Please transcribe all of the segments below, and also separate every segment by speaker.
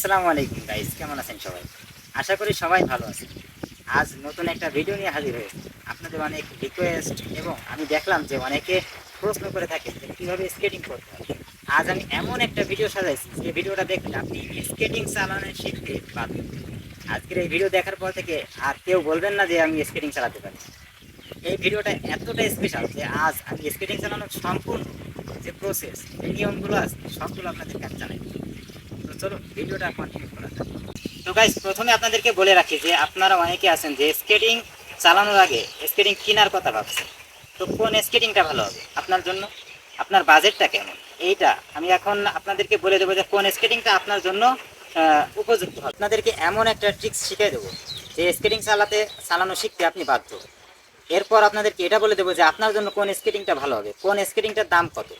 Speaker 1: আসসালামু আলাইকুম গাইস কেমন আছেন সবাই? আশা করি সবাই ভালো আছেন। আজ নতুন একটা ভিডিও নিয়ে হাজির হয়েছে আপনাদের অনেক রিকোয়েস্ট এবং আমি দেখলাম যে অনেকে প্রশ্ন করে থাকে যে কীভাবে স্কেটিং করতে হয়। আজ আমি এমন একটা ভিডিও সাজাইছি, যে ভিডিওটা দেখলে আপনি স্কেটিং চালানো শিখতে পারবেন। আজকের এই ভিডিও দেখার পর থেকে আর কেউ বলবেন না যে আমি স্কেটিং চালাতে পারি। এই ভিডিওটা এতটা স্পেশাল যে আজ আমি স্কেটিং চালানোর সম্পূর্ণ যে প্রসেস এই নিয়মগুলো আছে, সবগুলো আপনাদেরকে আমি জানাই। চলো ভিডিওটা তো গাইস প্রথমে আপনাদেরকে বলে রাখি যে আপনারা অনেকে আছেন যে স্কেটিং চালানোর আগে স্কেটিং কেনার কথা ভাবছেন। তো কোন স্কেটিংটা ভালো হবে? আপনার জন্য? আপনার বাজেটটা কেমন? এইটা আমি এখন আপনাদেরকে বলে দেবো যে কোন স্কেটিংটা আপনার জন্য উপযুক্ত হবে। আপনাদেরকে এমন একটা ট্রিক্স শিখিয়ে দেবো যে স্কেটিং চালাতে, চালানো শিখতে আপনি বাধ্য। এরপর আপনাদেরকে এটা বলে দেবো যে আপনার জন্য কোন স্কেটিংটা ভালো হবে? কোন স্কেটিংটার দাম কত?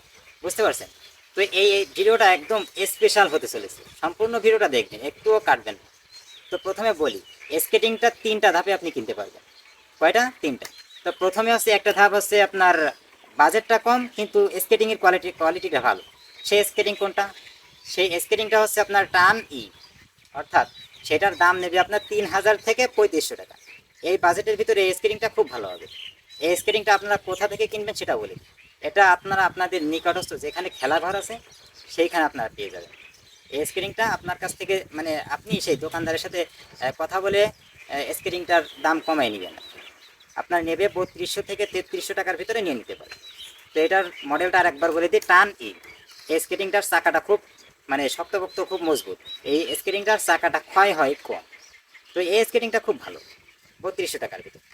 Speaker 1: বুঝতে পারছেন? তো এই ভিডিওটা একদম স্পেশাল হতে চলেছে। সম্পূর্ণ ভিডিওটা দেখবেন, একটুও কাটবেন না। তো প্রথমে বলি স্কেটিংটা তিনটা ধাপে আপনি কিনতে পারবেন। কয়টা? তিনটা। তো প্রথমে হচ্ছে একটা ধাপ হচ্ছে আপনার বাজেটটা কম, কিন্তু স্কেটিংয়ের কোয়ালিটি কোয়ালিটিটা ভালো। সেই স্কেটিং কোনটা? সেই স্কেটিংটা হচ্ছে আপনার টান ই। অর্থাৎ সেটার দাম নেবে আপনার তিন হাজার থেকে পঁয়ত্রিশশো টাকা। এই বাজেটের ভিতরে এই স্কেটিংটা খুব ভালো হবে। এই স্কেটিংটা আপনারা কোথা থেকে কিনবেন সেটা বলি এটা আপনারা আপনাদের নিকটস্থ যেখানে খেলাঘর আছে, সেইখানে আপনারা পেয়ে যাবেন। এই স্কেটিংটা আপনার কাছ থেকে মানে আপনি সেই দোকানদারের সাথে কথা বলে স্কেটিংটার দাম কমাই নেবেন। আপনার নেবে বত্রিশশো থেকে তেত্রিশশো টাকার ভিতরে নিয়ে নিতে পারেন। তো এটার মডেলটা আর একবার বলে দিই, টান ই। এই স্কেটিংটার চাকাটা খুব মানে শক্তপোক্ত, খুব মজবুত। এই স্কেটিংটার চাকাটা ক্ষয় হয় কম। তো এই স্কেটিংটা খুব ভালো, বত্রিশশো টাকার ভিতরে।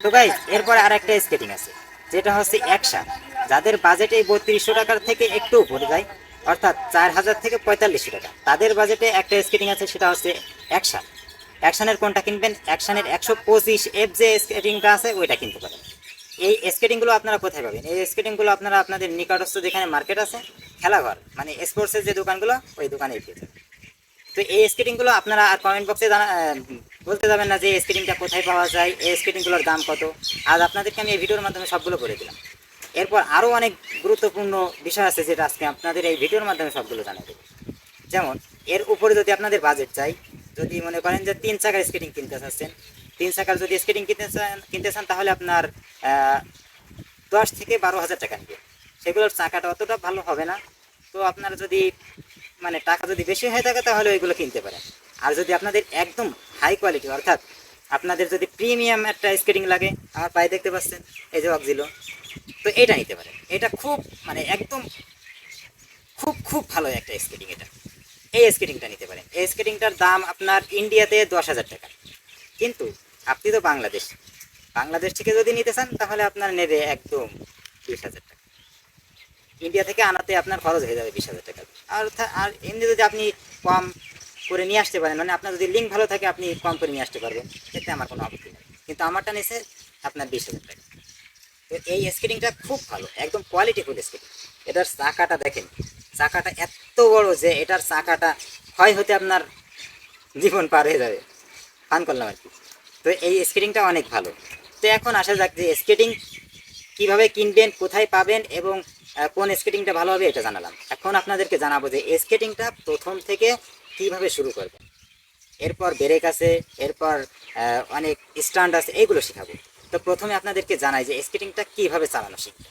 Speaker 1: তো গাইজ এরপরে আর একটা স্কেটিং আছে। যেটা হচ্ছে অ্যাকশন যাদের বাজেট এই বত্রিশশো টাকার থেকে একটু উপরে যায়, অর্থাৎ চার হাজার থেকে পঁয়তাল্লিশশো টাকা। তাদের বাজেটে একটা স্কেটিং আছে, সেটা হচ্ছে অ্যাকশন অ্যাকশনের কোনটা কিনবেন? অ্যাকশনের একশো পঁচিশ এফ যে স্কেটিংটা আছে, ওইটা কিনতে পারেন। এই স্কেটিংগুলো আপনারা কোথায় পাবেন? এই স্কেটিংগুলো আপনারা আপনাদের নিকটস্থ যেখানে মার্কেট আছে, খেলাঘর মানে স্পোর্টসের যে দোকানগুলো, ওই দোকানেই পেয়ে তো এই স্কেটিংগুলো আপনারা আর কমেন্ট বক্সে জানা বলতে যাবেন না যে এই স্কেটিংটা কোথায় পাওয়া যায়, এই স্কেটিংগুলোর দাম কত। আজ আপনাদেরকে আমি এই ভিডিওর মাধ্যমে সবগুলো বলে দিলাম। এরপর আরও অনেক গুরুত্বপূর্ণ বিষয় আছে যেটা আজকে আপনাদের এই ভিডিওর মাধ্যমে সবগুলো জানিয়ে দেবো। যেমন, এর উপরে যদি আপনাদের বাজেট চাই, যদি মনে করেন যে তিন চাকার স্কেটিং কিনতে চাচ্ছেন, তিন চাকার যদি স্কেটিং কিনতে চান কিনতে চান তাহলে আপনার দশ থেকে বারো হাজার টাকা নেবে। সেগুলোর চাকাটা অতটা ভালো হবে না। তো আপনারা যদি মানে টাকা যদি বেশি হয়ে থাকে তাহলে ওইগুলো কিনতে পারেন। আর যদি আপনাদের একদম হাই কোয়ালিটি অর্থাৎ আপনাদের যদি প্রিমিয়াম একটা স্কেটিং লাগে, আমার পায়ে দেখতে পাচ্ছেন, এই যে অক্সিলো তো এটা নিতে পারেন। এটা খুব মানে একদম খুব খুব ভালো একটা স্কেটিং এটা। এই স্কেটিংটা নিতে পারেন। এই স্কেটিংটার দাম আপনার ইন্ডিয়াতে দশ হাজার টাকা। কিন্তু আপনি তো বাংলাদেশ। বাংলাদেশ থেকে যদি নিতে চান, তাহলে আপনার নেবে একদম বিশ হাজার টাকা। ইন্ডিয়া থেকে আনাতে আপনার খরচ হয়ে যাবে বিশ হাজার টাকা। আর আর এমনি যদি আপনি কম করে নিয়ে আসতে পারেন। মানে আপনার যদি লিঙ্ক ভালো থাকে, আপনি কম করে নিয়ে আসতে পারবেন। এতে আমার কোনো আপত্তি নেই। কিন্তু আমারটা নিয়েছে আপনার বিশ হাজার টাকা। তো এই স্কেটিংটা খুব ভালো, একদম কোয়ালিটিফুল স্কেটিং এটার চাকাটা দেখেন, চাকাটা এত বড় যে এটার চাকাটা ক্ষয় হতে আপনার জীবন পার হয়ে যাবে। ফান করলাম আর কি। তো এই স্কেটিংটা অনেক ভালো। তো এখন আসা যাক যে স্কেটিং কীভাবে কিনবেন, কোথায় পাবেন এবং কোন স্কেটিংটা ভালো হবে এটা জানালাম। এখন আপনাদেরকে জানাব যে স্কেটিংটা প্রথম থেকে কীভাবে শুরু করবেন এরপর ব্রেক আছে, এরপর অনেক স্ট্যান্ড আছে এইগুলো শেখাবো। তো প্রথমে আপনাদেরকে জানাই যে স্কেটিংটা কীভাবে চালানো শিখতে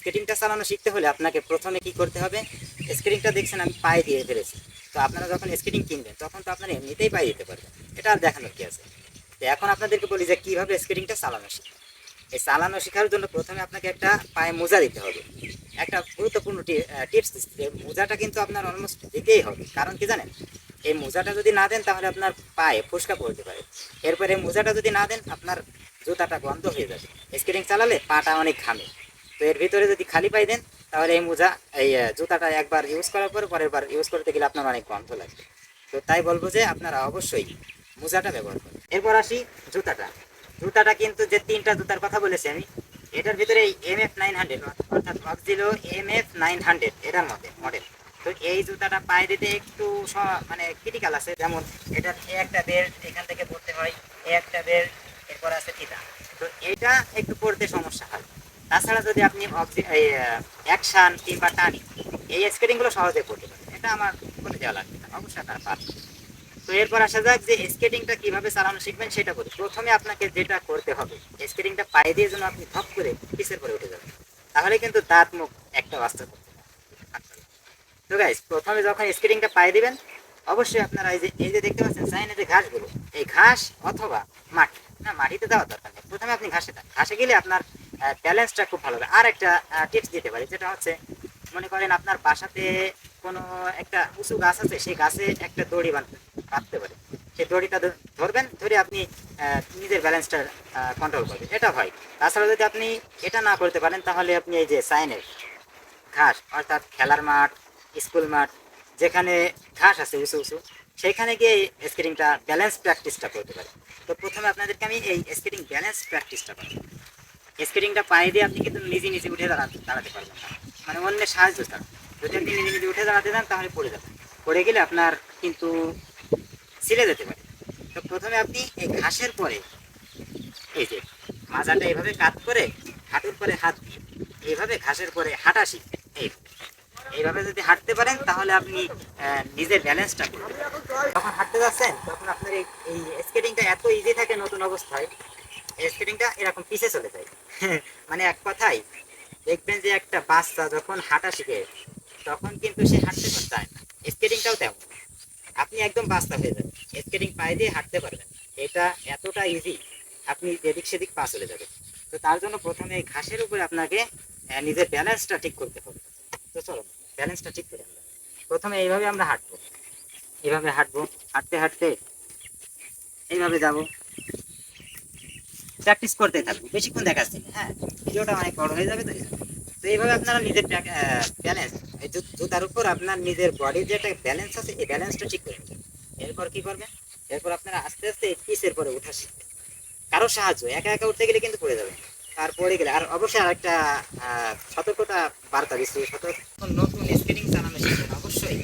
Speaker 1: স্কেটিংটা চালানো শিখতে হলে আপনাকে প্রথমে কি করতে হবে? স্কেটিংটা দেখছেন আমি পায়ে দিয়ে ফেলেছি তো আপনারা যখন স্কেটিং কিনবেন, তখন তো আপনারা এমনিতেই পায়ে দিতে পারবেন। এটা আর দেখানোর কি আছে? তো এখন আপনাদেরকে বলি যে কীভাবে স্কেটিংটা চালানো শিখবে এই চালানো শেখার জন্য প্রথমে আপনাকে একটা পায়ে মোজা দিতে হবে। একটা গুরুত্বপূর্ণ টিপস দিচ্ছি মোজাটা কিন্তু আপনার অলমোস্ট দিতেই হবে। কারণ কি জানেন? এই মোজাটা যদি না দেন তাহলে আপনার পায়ে ফুসকা পড়তে পারে। এরপরে এই মোজাটা যদি না দেন, আপনার জুতাটা বন্ধ হয়ে যাবে। স্কেটিং চালালে পাটা অনেক ঘামে। তো এর ভিতরে যদি খালি পাই দেন, তাহলে এই মোজা, এই জুতাটা একবার ইউজ করার পরে, পরের বার ইউজ করতে গেলে আপনার অনেক গন্ধ লাগবে। তো তাই বলব যে আপনারা অবশ্যই মোজাটা ব্যবহার করুন। এরপর আসি জুতাটা। জুতাটা কিন্তু যে তিনটা জুতার কথা বলেছি আমি, এটার ভিতরে এম এফ নাইন হান্ড্রেড অর্থাৎ অক্সিলো এম এফ নাইন হান্ড্রেড এটার মধ্যে মডেল তো এই জুতাটা পায়ে দিতে একটু মানে ক্রিটিক্যাল আছে। যেমন এটার একটা বেল্ট এখান থেকে পড়তে হয় একটা বেল্ট এরপর আছে ফিতা তো এটা একটু পড়তে সমস্যা হয়। তাছাড়া যদি আপনি অ্যাকশান কিংবা টানি এই স্কেটিংগুলো সহজে পড়তে পারেন। এটা আমার বলে দেওয়া লাগবে অবশ্যই আপনারা পারবেন। তো এরপর আসা যাক যে স্কেটিংটা কীভাবে চালানো শিখবেন সেটা বলি। প্রথমে আপনাকে যেটা করতে হবে স্কেটিংটা পায়ে দিয়ে যেন আপনি ধপ করে পিসের পরে উঠে যাবেন তাহলে কিন্তু দাঁত, মুখ একটা বাস্তা করতে তো গাইস প্রথমে যখন স্কেটিংটা পায়ে দিবেন, অবশ্যই আপনারা এই যে এই যে দেখতে পাচ্ছেন, সাইনে যে ঘাসগুলো, এই ঘাস অথবা মাটি, না, মাটিতে দেওয়া দরকার নেই। প্রথমে আপনি ঘাসে দেন। ঘাসে গেলে আপনার ব্যালেন্সটা খুব ভালো হবে। আর একটা টিপস দিতে পারি, যেটা হচ্ছে, মনে করেন আপনার বাসাতে কোনো একটা উঁচু গাছ আছে, সেই গাছে একটা দড়ি বাঁধতে বাঁধতে পারে। সেই দড়িটা ধরবেন, ধরে আপনি নিজের ব্যালেন্সটা কন্ট্রোল করবেন। এটা হয়। তাছাড়া যদি আপনি এটা না করতে পারেন, তাহলে আপনি এই যে সাইনের ঘাস, অর্থাৎ খেলার মাঠ, স্কুল মাঠ, যেখানে ঘাস আছে উঁচু উঁচু, সেখানে গিয়ে স্কেটিংটা ব্যালেন্স প্র্যাকটিসটা করতে পারেন। তো প্রথমে আপনাদেরকে আমি এই স্কেটিং ব্যালেন্স প্র্যাকটিসটা করি স্কেটিংটা পায়ে দিয়ে আপনি কিন্তু নিজে নিজে উঠে দাঁড়াতে দাঁড়াতে পারবেন না। মানে অন্যের সাহায্য ছাড়া। যদি আপনি নিজে নিজে উঠে দাঁড়াতে যান, তাহলে পড়ে যাবেন। পড়ে গেলে আপনার কিন্তু ছিঁড়ে যেতে পারে। তো প্রথমে আপনি এই ঘাসের পরে, এই যে মাজাটা এইভাবে কাত করে, হাঁটুর পরে হাত দিয়ে এইভাবে ঘাসের পরে হাঁটা শিখবেন, এই এইভাবে যদি হাঁটতে পারেন, তাহলে আপনি নিজের ব্যালেন্সটা করবেন যখন হাঁটতে যাচ্ছেন, তখন আপনার এই স্কেটিংটা এত ইজি থাকে নতুন অবস্থায় স্কেটিংটা এরকম পিছে চলে যায়। মানে এক কথায়, দেখবেন যে একটা বাচ্চা যখন হাঁটা শিখে, তখন কিন্তু সে হাঁটতে চায় না। স্কেটিংটাও তেমন। আপনি একদম বাস্তা হয়ে যাবেন। স্কেটিং পায়ে দিয়ে হাঁটতে পারবেন। এটা এতটা ইজি আপনি এদিক সেদিক পা চলে যাবেন। তো তার জন্য প্রথমে এই ঘাসের উপরে আপনাকে নিজের ব্যালেন্সটা ঠিক করতে হবে। তো চলো ব্যালেন্সটা ঠিক করে আমরা। প্রথমে এইভাবে আমরা হাঁটবো। এইভাবে হাঁটবো, হাঁটতে হাঁটতে এইভাবে যাব। প্র্যাকটিস করতে থাকব। বেশিক্ষণ দেখাচ্ছি হ্যাঁ ভিডিওটা অনেক বড় হয়ে যাবে তো। তো এইভাবে আপনারা নিজের ব্যালেন্স এই জুতার উপর আপনার নিজের বডির যে একটা ব্যালেন্স আছে এই ব্যালেন্সটা ঠিক করে নেবেন এরপর কি করবেন? এরপর আপনারা আস্তে আস্তে পিসের পরে উঠা শিখবেন। কারও সাহায্য একা একা উঠতে গেলে কিন্তু পড়ে যাবেন। আর পড়ে গেলে আর অবশ্যই আরেকটা আহ, সতর্কতা বার্তা দিচ্ছি সতর্ক নতুন স্কেটিং চালানো শিখবেন। অবশ্যই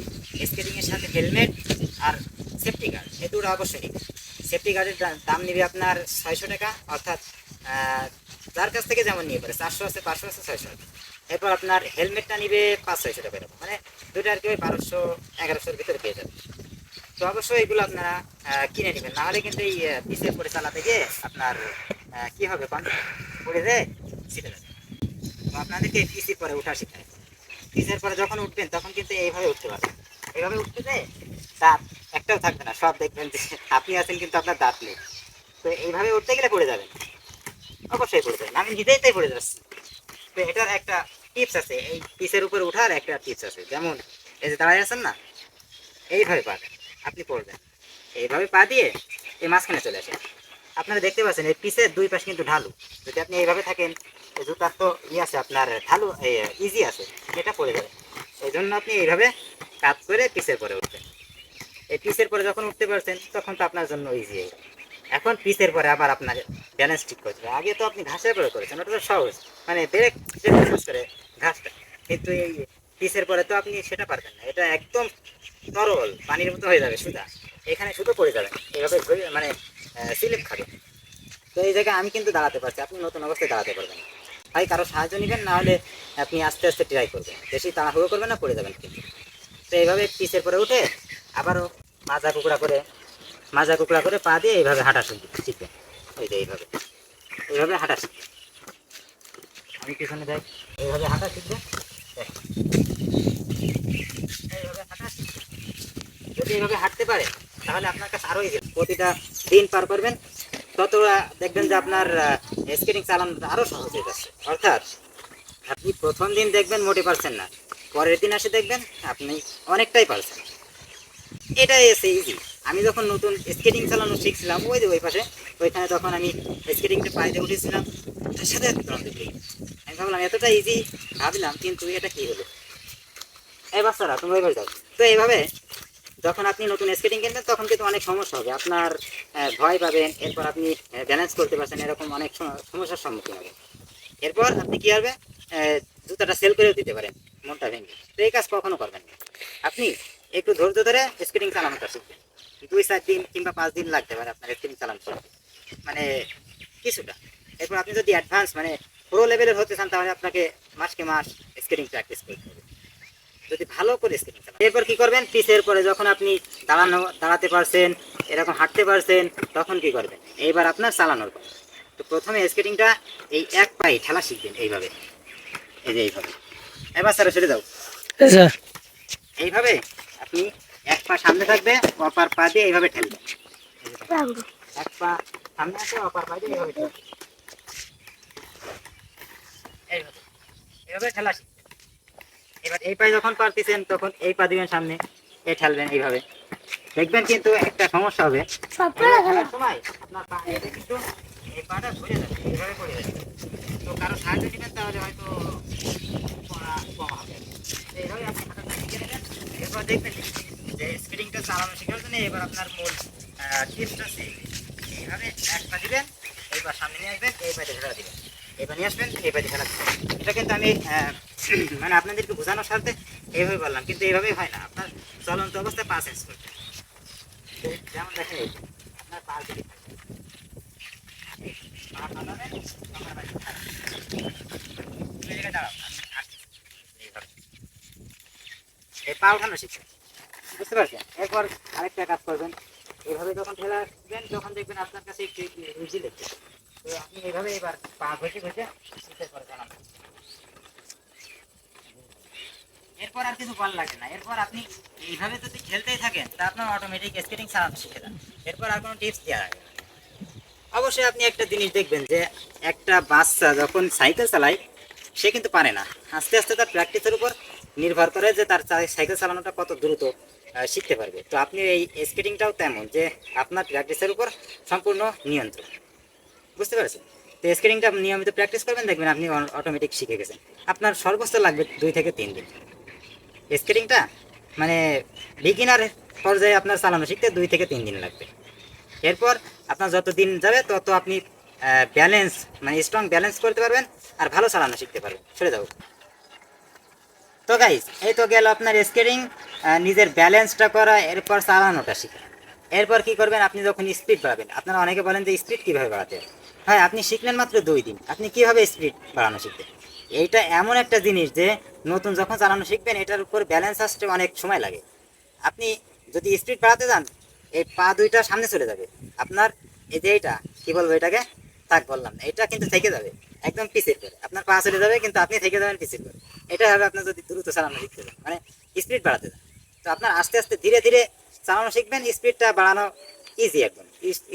Speaker 1: স্কেটিং এর সাথে হেলমেট আর সেফটি গার্ড এই দুটো অবশ্যই সেফটি গার্ডের দাম নিবে আপনার ছয়শো টাকা অর্থাৎ যার কাছ থেকে যেমন নিয়ে পারে, চারশো আছে, পাঁচশো আছে, ছয়শো আছে। এরপর আপনার হেলমেটটা নিবে পাঁচ ছয়শো টাকা এরকম মানে দুটো আর কি ওই বারোশো, এগারোশোর ভিতরে পেয়ে যাবে। তো অবশ্যই এগুলো আপনারা কিনে নেবেন। নাহলে কিন্তু এই পিসের পরে চালাতে গিয়ে আপনার কি হবে কন পড়ে যায় ছিটে যাবে তো আপনাদেরকে এই পিসির পরে উঠা শিখায়। পিসের পরে যখন উঠবেন, তখন কিন্তু এইভাবে উঠতে পারবেন। এইভাবে উঠতে যে দাঁত একটাও থাকবে না, সব দেখবেন যে আপনি আছেন কিন্তু আপনার দাঁত নেই। তো এইভাবে উঠতে গেলে পড়ে যাবেন। অবশ্যই পড়ে যাবেন আমি নিজেই তাই পড়ে যাচ্ছি। তো এটার একটা টিপস আছে। এই পিসের উপরে উঠার একটা টিপস আছে। যেমন, এই যে দাঁড়ায় আছেন না? এইভাবে পা আপনি পড়বেন এইভাবে পা দিয়ে এই মাঝখানে চলে আসেন। আপনারা দেখতে পাচ্ছেন, এই পিসের দুই পাশে কিন্তু ঢালু। যদি আপনি এইভাবে থাকেন, এই জুতার তো ই আছে, আপনার ঢালু ইজি আছে। এটা পড়ে যাবে। এই জন্য আপনি এইভাবে কাজ করে পিসের পরে উঠবেন। এই পিসের পরে যখন উঠতে পারছেন, তখন তো আপনার জন্য ইজি এখন পিসের পরে আবার আপনার ব্যালেন্স ঠিক হবে। আগে তো আপনি ঘাসের পরে করেছেন, ওটা তো সহজ। মানে ব্রেক করে ঘাসটা। কিন্তু এই পিসের পরে তো আপনি সেটা পারবেন না। এটা একদম তরল, পানির মতো হয়ে যাবে সুদা এখানে শুধু পড়ে যাবেন এইভাবে ধরে- মানে স্লিপ খাবে। তো এই জায়গায় আমি কিন্তু দাঁড়াতে পারছি, আপনি নতুন অবস্থায় দাঁড়াতে পারবেন ভাই, কারও সাহায্য নেবেন, না হলে আপনি আস্তে আস্তে ট্রাই করবেন। বেশি তাড়াহুড়ো করবেন না, পড়ে যাবেন কিন্তু। তো এইভাবে পিসের পরে উঠে আবারও মাজা কুকড়া করে মাজা কুকড়া করে পা দিয়ে এইভাবে হাঁটা শিখবে শিখবেন ওই যে এইভাবে। এইভাবে হাঁটা শিখবে। আমি পিছনে যাই। এইভাবে হাঁটা শিখবে। এইভাবে হাঁটা শিখবে। যদি এইভাবে হাঁটতে পারে, তাহলে আপনার কাছে আরও প্রতিটা দিন পার করবেন। ততটা দেখবেন যে আপনার স্কেটিং চালানোটা আরও সহজ হয়ে যাচ্ছে। অর্থাৎ, আপনি প্রথম দিন দেখবেন মোটে পারছেন না। পরের দিন আসে দেখবেন আপনি অনেকটাই পারছেন। এটাই এসে ইজি আমি যখন নতুন স্কেটিং চালানো শিখছিলাম, ওই যে ওই পাশে, ওইখানে তখন আমি স্কেটিংটা পায়ে উঠেছিলাম তার সাথে আমি ভাবলাম, এতটা ইজি ভাবলাম, কিন্তু এটা কী হলো? এই বাচ্চারা তুমি ওইভাবে যাও। তো এইভাবে যখন আপনি নতুন স্কেটিং কিনবেন তখন কিন্তু অনেক সমস্যা হবে। আপনার ভয় পাবেন, এরপর আপনি ব্যালেন্স করতে পারছেন এরকম অনেক সমস্যার সম্মুখীন হবে এরপর আপনি কী হবে জুতাটা সেল করেও দিতে পারেন, মনটা ভেঙে। তো এই কাজ কখনো করবেন না। আপনি একটু ধৈর্য ধরে স্কেটিং চালানোটা শিখবেন। দুই চার দিন কিংবা পাঁচ দিন লাগতে পারে আপনার স্কেটিং চালানো করতে মানে কিছুটা। এরপর আপনি যদি অ্যাডভান্স মানে প্রো লেভেলের হতে চান তাহলে আপনাকে মাসকে মাস স্কেটিং প্র্যাকটিস করতে হবে। যদি ভালো করে স্কেটিং চালান। এরপর কি করবেন? পিসের পরে যখন আপনি দাঁড়ানো দাঁড়াতে পারছেন এরকম হাঁটতে পারছেন তখন কি করবেন? এইবার আপনার চালানোর পর তো প্রথমে স্কেটিংটা এই এক পায়ে ঠেলা শিখবেন এইভাবে। এই যে এইভাবে। এবার স্যার দাও
Speaker 2: আচ্ছা
Speaker 1: এইভাবে আপনি এক পা সামনে থাকবে অপার পা দিয়ে এইভাবে ঠেলবেন এক পা সামনে আছে অপার পা দিয়ে এইভাবে এইভাবে এইভাবে ঠেলা এবার এই পায়ে যখন পারতেছেন তখন এই পা দিবেন সামনে এ ঠেলবেন এইভাবে। দেখবেন কিন্তু একটা সমস্যা হবে। সময় আপনার পা এটা কিন্তু এই পাটা ঘুরে যাবে এইভাবে পড়ে যাবে। তো কারও সাহায্য নেবেন তাহলে হয়তো পড়া কম হবে। এইভাবে আপনি এরপর দেখবেন মানে আপনাদেরকে বোঝানোর স্বার্থে এইভাবে বললাম কিন্তু এইভাবেই হয় না আপনার চলন্ত অবস্থায় পা চেঞ্জ করতে যেমন দেখেন আপনার পা যদি এই পা পাতাবেন, তখন আবার থাকবে। তুমি এই জায়গায় দাঁড়াও, আমি আসছি। এইভাবে। এই পা উঠানো শিখছে বুঝতে পারছেন? এরপর আরেকটা কাজ করবেন। এইভাবে যখন ঠেলা দেখবেন আপনার কাছে একটু লাগছে তো আপনি এইভাবে এবার পা ঘষে ঘষে চালান এরপর আর কিছু লাগে না। এরপর আপনি এইভাবে যদি খেলতেই থাকেন, তা আপনার অটোমেটিক স্কেটিং শিখে যান। এরপর আর কোনো টিপস দেওয়া লাগে। অবশ্যই আপনি একটা জিনিস দেখবেন যে, একটা বাচ্চা যখন সাইকেল চালায়, সে কিন্তু পারে না। আস্তে আস্তে তার প্র্যাকটিসের উপর নির্ভর করে যে তার সাইকেল চালানোটা কত দ্রুত। শিখতে পারবে। তো আপনি এই স্কেটিংটাও তেমন যে আপনার প্র্যাকটিসের উপর সম্পূর্ণ নিয়ন্ত্রণ। বুঝতে পারছেন? তো স্কেটিংটা নিয়মিত প্র্যাকটিস করবেন, দেখবেন আপনি অটোমেটিক শিখে গেছেন। আপনার সর্বোচ্চ লাগবে দুই থেকে তিন দিন। স্কেটিংটা মানে বিগিনার পর্যায়ে আপনার চালানো শিখতে দুই থেকে তিন দিন লাগবে। এরপর আপনার যত দিন যাবে, তত আপনি ব্যালেন্স মানে স্ট্রং ব্যালেন্স করতে পারবেন আর ভালো চালানো শিখতে পারবেন। সরে যাও। তো গাইস এই তো গেল আপনার স্কেটিং নিজের ব্যালেন্সটা করা, এরপর চালানোটা শিখা। এরপর কি করবেন, আপনি যখন স্পিড বাড়াবেন, আপনারা অনেকে বলেন যে স্পিড কীভাবে বাড়াতে হয়? আপনি শিখলেন মাত্র দুই দিন, আপনি কীভাবে স্পিড বাড়ানো শিখবেন? এইটা এমন একটা জিনিস যে, নতুন যখন চালানো শিখবেন, এটার উপর ব্যালেন্স আসতে অনেক সময় লাগে। আপনি যদি স্পিড বাড়াতে যান, এই পা দুইটা সামনে চলে যাবে। আপনার এই যে এইটা, কি বলব এটাকে? থাক বললাম এটা কিন্তু থেকে যাবে। একদম পিছের করে। আপনার পা চলে যাবে, কিন্তু আপনি থেকে যাবেন পিছের করে। এটা হবে আপনার যদি দ্রুত চালানো শিখতে যান মানে স্পিড বাড়াতে যান তো আপনার আস্তে আস্তে ধীরে ধীরে চালানো শিখবেন স্পিডটা বাড়ানো ইজি একদম।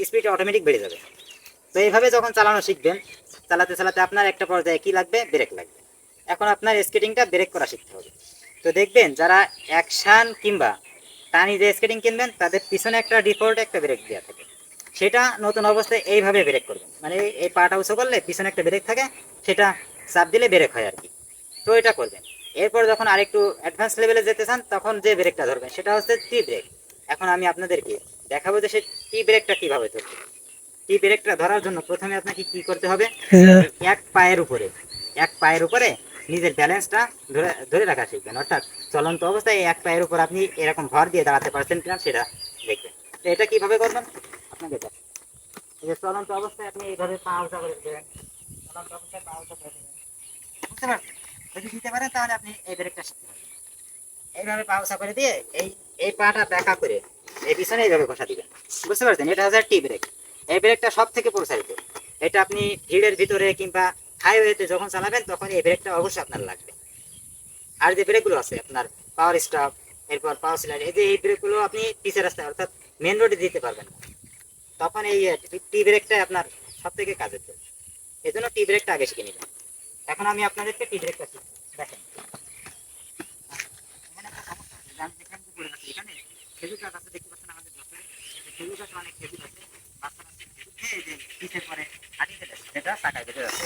Speaker 1: স্পিডটা অটোমেটিক বেড়ে যাবে। তো এইভাবে যখন চালানো শিখবেন, চালাতে চালাতে আপনার একটা পর্যায়ে কি লাগবে? ব্রেক লাগবে। এখন আপনার স্কেটিংটা ব্রেক করা শিখতে হবে। তো দেখবেন, যারা অ্যাকশান কিংবা টানি যে স্কেটিং কিনবেন, তাদের পিছনে একটা ডিফল্ট একটা ব্রেক দেওয়া থাকে। সেটা নতুন অবস্থায় এইভাবে ব্রেক করবেন মানে এই- পাটা উঁচু করলে পিছনে একটা ব্রেক থাকে সেটা চাপ দিলে ব্রেক হয় আর কি। তো এটা করবেন। এরপর যখন আরেকটু অ্যাডভান্স লেভেলে যেতে চান তখন যে ব্রেকটা ধরবেন সেটা হচ্ছে টি ব্রেক এখন আমি আপনাদেরকে দেখাবো যে সে টি ব্রেকটা কীভাবে ধরবে। টি ব্রেকটা ধরার জন্য প্রথমে আপনাকে কি করতে হবে? এক পায়ের উপরে এক পায়ের উপরে নিজের ব্যালেন্সটা ধরে ধরে রাখা শিখবেন। অর্থাৎ চলন্ত অবস্থায় এক পায়ের উপর আপনি এরকম ভর দিয়ে দাঁড়াতে পারছেন কিনা সেটা দেখবেন। তো এটা কীভাবে করবেন? আপনাকে দেখ এই চলন্ত অবস্থায় আপনি এইভাবে পা উঁচা করে দেবেন চলন্ত অবস্থায় পা উঁচা করে দেবেন বুঝতে পারছেন? যদি দিতে পারেন তাহলে আপনি এই ব্রেকটা শিখতে পারবেন এইভাবে পা উঁচা করে দিয়ে এই এই পাটা ব্যাকা করে এই পিছনে এইভাবে ঘষা দিবেন। বুঝতে পারছেন? এটা হচ্ছে টি ব্রেক। এই ব্রেকটা সব থেকে প্রসারিত। এটা আপনি ভিড়ের ভিতরে কিংবা হাইওয়েতে যখন চালাবেন, তখন এই ব্রেকটা অবশ্যই আপনার লাগবে। আর যে ব্রেকগুলো আছে, আপনার পাওয়ার স্টপ এরপর পাওয়ার সিলার এই যে এই ব্রেকগুলো আপনি পিছের রাস্তায়, অর্থাৎ মেন রোডে দিতে পারবেন না। তখন এই টি ব্রেকটাই আপনার সব থেকে কাজের দেবে এই জন্য টি ব্রেকটা আগে শিখে নেবেন। এখন আমি আপনাদেরকে টি ব্রেকটা শিখি দেখেন। খেজুর খেজুর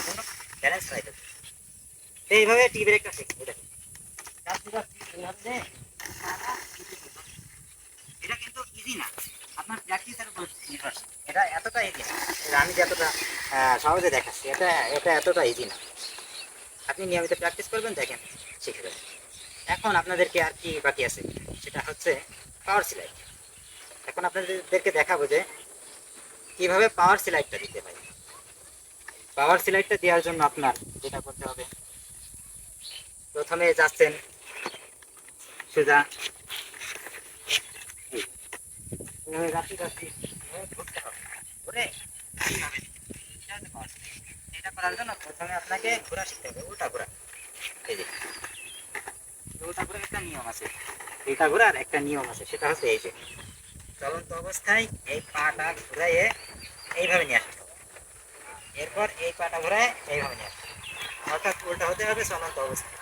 Speaker 1: জন্য ব্যালেন্স রাইতে তো এইভাবে টি ব্রেকটা কিন্তু ইজি না। আপনার প্র্যাকটিসের এটা এতটা ইজি না। আমি যতটা সহজে দেখাচ্ছি, এটা এটা এতটা ইজি না। আপনি নিয়মিত প্র্যাকটিস করবেন, দেখেন, শিখে যাবেন। এখন আপনাদেরকে আর কি বাকি আছে? সেটা হচ্ছে পাওয়ার সিলাই এখন আপনাদেরকে দেখাবো যে কীভাবে পাওয়ার সিলাইটটা দিতে হয়। পাওয়ার সিলাইটটা দেওয়ার জন্য আপনার যেটা করতে হবে, প্রথমে যাচ্ছেন সোজা। এই। এভাবে চলন্ত অবস্থায় এই পাটা ঘুরাইয়ে এইভাবে নিয়ে এরপর এই পাটা ঘুরায় এইভাবে নিয়ে আসতে অর্থাৎ উল্টা হতে হবে চলন্ত অবস্থায়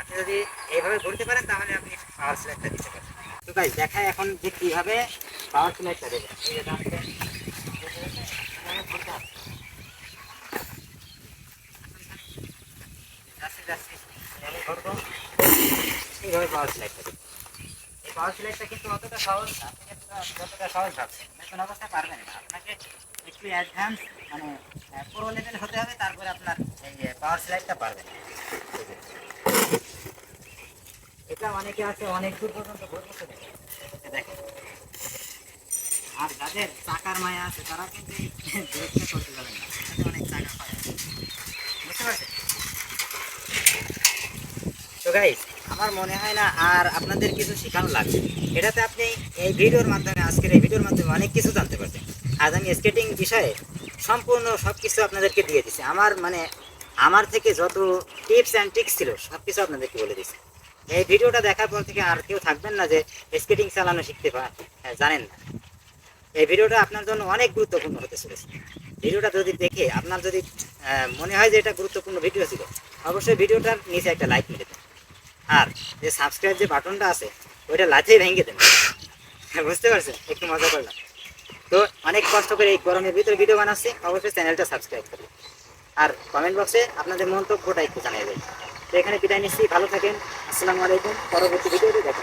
Speaker 1: আপনি যদি এইভাবে ঘুরতে পারেন তাহলে আপনি পাওয়ার স্লাইডটা দিতে পারেন তো দেখায় এখন যে কীভাবে যাচ্ছি। এভাবে ঘুরবো। এইভাবে পাওয়ার এই স্লাইডটা কিন্তু অতটা সহজ না আপনি যতটা সহজ ভাবছেন নতুন অবস্থায় পারবেন না আপনাকে একটু অ্যাডভান্স মানে পুরো লেভেল হতে হবে তারপরে আপনার এই পাওয়ার স্লাইডটা পারবেন। এটা অনেকে আছে অনেক দূর পর্যন্ত ঘুরতে চলে দেখেন। আর যাদের চাকার মায়া আছে, তারা কিন্তু করতে পারেন না। অনেক চাকা পায় বুঝতে পারছেন? তো আমার মনে হয় না আর আপনাদের কিছু শেখানো লাগবে। এটাতে আপনি এই ভিডিওর মাধ্যমে, আজকের এই ভিডিওর মাধ্যমে অনেক কিছু জানতে পারবেন। আজ আমি স্কেটিং বিষয়ে সম্পূর্ণ সব কিছু আপনাদেরকে দিয়ে দিচ্ছি আমার মানে আমার থেকে যত টিপস অ্যান্ড ট্রিক্স ছিল সব কিছু আপনাদেরকে বলে দিচ্ছি এই ভিডিওটা দেখার পর থেকে আর কেউ থাকবেন না যে স্কেটিং চালানো শিখতে জানেন না। এই ভিডিওটা আপনার জন্য অনেক গুরুত্বপূর্ণ হতে চলেছে। ভিডিওটা যদি দেখে আপনার যদি মনে হয় যে এটা গুরুত্বপূর্ণ ভিডিও ছিল অবশ্যই ভিডিওটার নিচে একটা লাইক মেরে দেন আর যে সাবস্ক্রাইব যে বাটনটা আছে ওইটা লাথিয়ে ভেঙে দেন হ্যাঁ, বুঝতে পারছেন? একটু মজা করলাম। তো অনেক কষ্ট করে এই গরমের ভিতরে ভিডিও বানাচ্ছি অবশ্যই চ্যানেলটা সাবস্ক্রাইব করবেন। আর কমেন্ট বক্সে আপনাদের মন্তব্যটা একটু জানিয়ে দেবেন। তো এখানে বিদায় নিচ্ছি ভালো থাকেন আসসালামু আলাইকুম পরবর্তী ভিডিওতে দেখা